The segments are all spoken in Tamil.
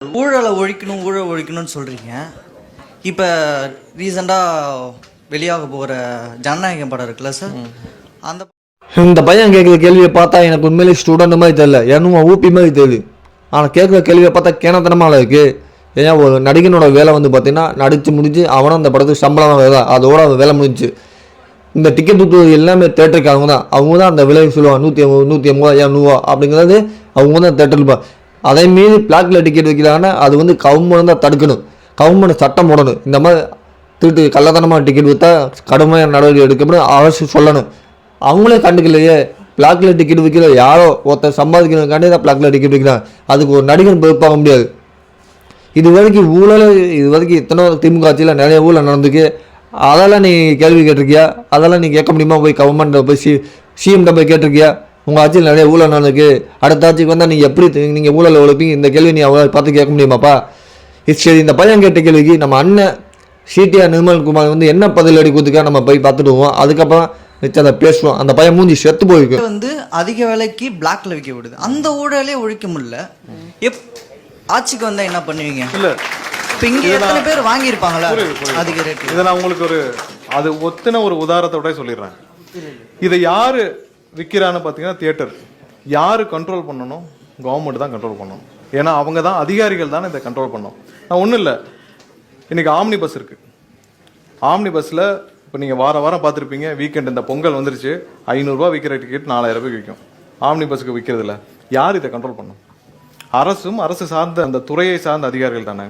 ஊழலை ஒழிக்கணும் ஊழல் ஒழிக்கணும்னு சொல்கிறீங்க இப்போ ரீசெண்டாக வெளியாக போகிற ஜனநாயகம் படம் இருக்குல்ல சார் அந்த இந்த பையன் கேட்குற கேள்வியை பார்த்தா எனக்கு உண்மையிலே ஸ்டூடெண்ட் மாதிரி தெரியல. என்னமோ ஊப்பி மாதிரி தெரியுது. ஆனால் கேட்குற கேள்வியை பார்த்தா கேனத்தனமாக இருக்கு. ஏன் ஒரு நடிகனோட வேலை வந்து பார்த்தீங்கன்னா நடித்து முடிஞ்சு அவனும் அந்த படத்துக்கு சம்பளம் வேலை அதோட அவன் வேலை முடிஞ்சு. இந்த டிக்கெட் விட்டு எல்லாமே தேட்டருக்கு அவங்க தான். அவங்க தான் அந்த விலை சொல்லுவாங்க. நூற்றி ஐம்பது நூற்றி ஐம்பது இரநூறுவா அப்படிங்கிறது அவங்க தான் தேட்டருக்கு அதே மீது பிளாக்ல டிக்கெட் அது வந்து கவர்மெண்ட் தான் தடுக்கணும். கவர்மெண்ட் சட்டம் போடணும். இந்த மாதிரி திருட்டு கள்ளத்தனமாக டிக்கெட் விற்றா கடுமையான நடவடிக்கை எடுக்கப்படும் அரசு சொல்லணும். அவங்களே கண்டுக்கலையே. பிளாக்ல டிக்கெட் விற்கிற யாரோ ஒருத்தர் சம்பாதிக்கிறதுக்காண்டி தான் பிளாக்ல டிக்கெட் விற்கிறான் அதுக்கு ஒரு நடிகன் பொறுப்பாக முடியாது. இது வரைக்கும் ஊழல் இது வரைக்கும் இத்தனை திமுக ஆட்சியில் நிறைய ஊழல் நடந்துக்கு அதெல்லாம் நீ கேள்வி கேட்டிருக்கியா? அதெல்லாம் நீ கேட்க முடியுமா? போய் கவர்மெண்ட்டை போய் சி சிஎம்கிட்ட போய் கேட்டிருக்கியா? உங்கள் ஆட்சியில் நிறைய ஊழல் நடந்துக்கு அடுத்த ஆட்சிக்கு வந்தால் நீங்கள் எப்படி நீங்கள் ஊழல் ஒழிப்பீங்க? இந்த கேள்வி நீ அவ்வளோ பார்த்து கேட்க முடியுமாப்பா? இது சரி இந்த பையன் கேட்ட கேள்விக்கு நம்ம அண்ணன் சிடிஆர் நிர்மல்குமார் வந்து என்ன பதிலடி கொடுத்துக்கா நம்ம போய் பார்த்துடுவோம் அதுக்கப்புறம் அதை பேசுவோம். அந்த பையன் மூஞ்சி செத்து போயிருக்கு. வந்து அதிக விலைக்கு பிளாக்ல விற்க விடுது. அந்த ஊழலே ஒழிக்க முடியல. எப் ஆட்சிக்கு வந்தால் என்ன பண்ணுவீங்க? இல்ல. இப்போ இங்கே எத்தனை பேர் வாங்கியிருப்பாங்களா? அதிக ரேட்டு இதை நான் உங்களுக்கு ஒரு அது ஒத்தின ஒரு உதாரணத்தோட சொல்லிடுறேன். இதை யாரு விற்கிறான்னு பார்த்தீங்கன்னா தியேட்டர் யார் கண்ட்ரோல் பண்ணணும்? கவர்மெண்ட் தான் கண்ட்ரோல் பண்ணணும். ஏன்னா அவங்க தான் அதிகாரிகள் தானே இதை கண்ட்ரோல் பண்ணணும். நான் ஒன்றும் இல்லை. இன்றைக்கி ஆம்னி பஸ் இருக்குது ஆம்னி பஸ்ஸில் இப்போ நீங்கள் வார வாரம் பார்த்துருப்பீங்க வீக்கெண்ட் இந்த பொங்கல் வந்துருச்சு ஐநூறுரூவா விற்கிற டிக்கெட் நாலாயிரம் ரூபாய்க்கு விற்கும் ஆம்னி பஸ்ஸுக்கு விற்கிறதுல யார் இதை கண்ட்ரோல் பண்ணும் அரசும் அரசு சார்ந்த அந்த துறையை சார்ந்த அதிகாரிகள் தானே.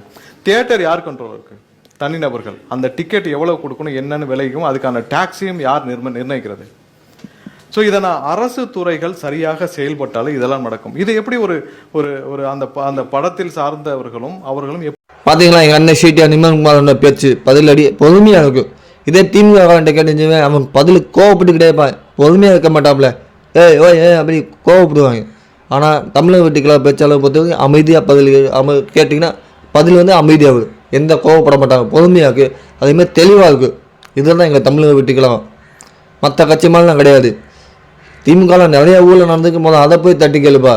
தியேட்டர் யார் கண்ட்ரோல் இருக்குது தனிநபர்கள். அந்த டிக்கெட் எவ்வளோ கொடுக்கணும் என்னென்னு விலைக்கும் அதுக்கான டாக்ஸையும் யார் நிர்ம நிர்ணயிக்கிறது? ஸோ இதை நான் அரசு துறைகள் சரியாக செயல்பட்டாலும் இதெல்லாம் நடக்கும். இது எப்படி ஒரு ஒரு ஒரு அந்த ப- அந்த படத்தில் சார்ந்தவர்களும் அவர்களும் எப்- பார்த்தீங்களா எங்கள் அண்ணன் ஷீட்டியா நிர்மல்குமாரோட பேச்சு பதிலடி பொறுமையாக இருக்கும். இதே திமுக காரன்ட்ட அவன் பதில் கோவப்பட்டு இருப்பான். பொறுமையாக இருக்க மாட்டாப்புல. ஏய் ஓய் ஏ அப்படி கோவப்படுவாங்க. ஆனால் தமிழக வெட்டிக்கலா பேச்சாளர் பொறுத்த வரைக்கும் அமைதியாக பதில் அம கேட்டிங்கன்னா பதில் வந்து அமைதியாக எந்த கோவப்பட மாட்டாங்க. பொறுமையாக இருக்குது அதேமாதிரி தெளிவாக இருக்குது இதுதான் எங்கள் தமிழக வீட்டுக்கெல்லாம் மற்ற கட்சி மாதிரிலாம் கிடையாது. திமுகவில் நிறைய ஊழல் நடந்துக்கு போது அதை போய் தட்டி கேளுப்பா.